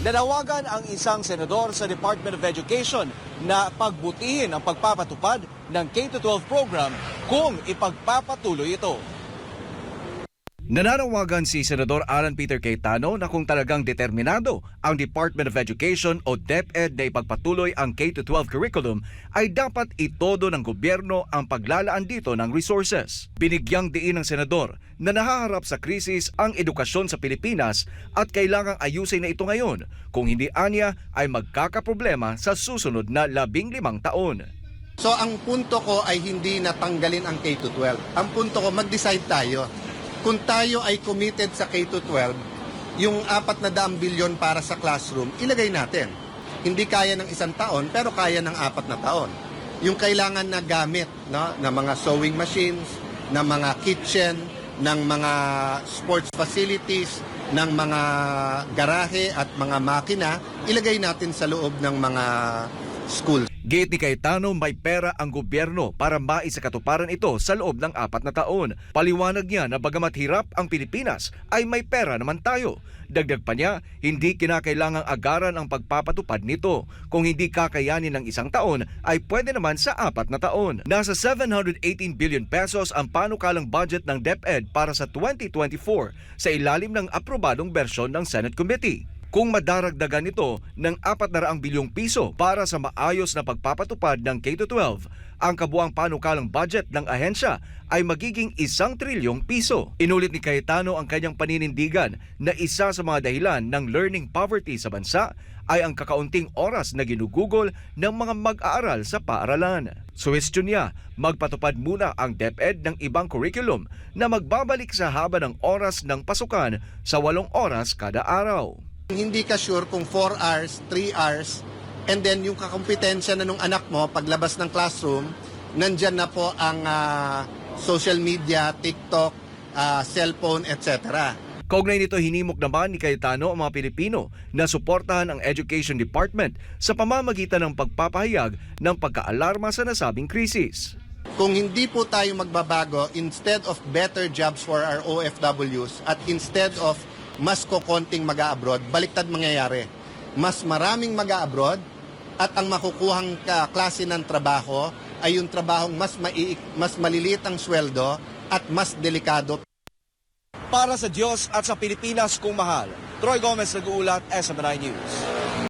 Nanawagan ang isang senador sa Department of Education na pagbutihin ang pagpapatupad ng K-12 program kung ipagpapatuloy ito. Nananawagan si Senador Alan Peter Cayetano na kung talagang determinado ang Department of Education o DepEd na ipagpatuloy ang K-12 curriculum ay dapat itodo ng gobyerno ang paglalaan dito ng resources. Binigyang diin ng Senador na nahaharap sa krisis ang edukasyon sa Pilipinas at kailangang ayusin na ito ngayon kung hindi anya ay magkakaproblema sa susunod na labing limang taon. So ang punto ko ay hindi natanggalin ang K-12. Ang punto ko, mag-decide tayo. Kung tayo ay committed sa K-12, yung apat na daang bilyon para sa classroom, ilagay natin. Hindi kaya ng isang taon, pero kaya ng apat na taon. Yung kailangan na gamit, no, na mga sewing machines, na mga kitchen, ng mga sports facilities, ng mga garahe at mga makina, ilagay natin sa loob ng mga schools. Gate ni Cayetano may pera ang gobyerno para maisakatuparan ito sa loob ng apat na taon. Paliwanag niya na bagamat hirap ang Pilipinas ay may pera naman tayo. Dagdag pa niya, hindi kinakailangang agaran ang pagpapatupad nito. Kung hindi kakayanin ng isang taon ay pwede naman sa apat na taon. Nasa 718 billion pesos ang panukalang budget ng DepEd para sa 2024 sa ilalim ng aprobadong bersyon ng Senate Committee kung madaragdagan ito ng 400 bilyong piso para sa maayos na pagpapatupad ng K-12, ang kabuang panukalang budget ng ahensya ay magiging isang trilyong piso. Inulit ni Cayetano ang kanyang paninindigan na isa sa mga dahilan ng learning poverty sa bansa ay ang kakaunting oras na ginugugol ng mga mag-aaral sa paaralan. Suwestyon niya, magpatupad muna ang DepEd ng ibang curriculum na magbabalik sa haba ng oras ng pasukan sa walong oras kada araw. Hindi ka sure kung 4 hours, 3 hours, and then yung kakompetensya na nung anak mo paglabas ng classroom, nandyan na po ang ah, social media, TikTok, ah, cellphone, etc. Kaugnay nito hinimok naman ni Cayetano ang mga Pilipino na suportahan ang Education Department sa pamamagitan ng pagpapahayag ng pagkaalarma sa nasabing krisis. Kung hindi po tayo magbabago, instead of better jobs for our OFWs at instead of mas kokonting mag-abroad, baliktad mangyayari. Mas maraming mag-abroad at ang makukuhang ka klase ng trabaho ay yung trabahong mas, mai- mas maliliit ang sweldo at mas delikado Para sa Diyos at sa Pilipinas kung mahal, Troy Gomez nag-uulat, SMNI News.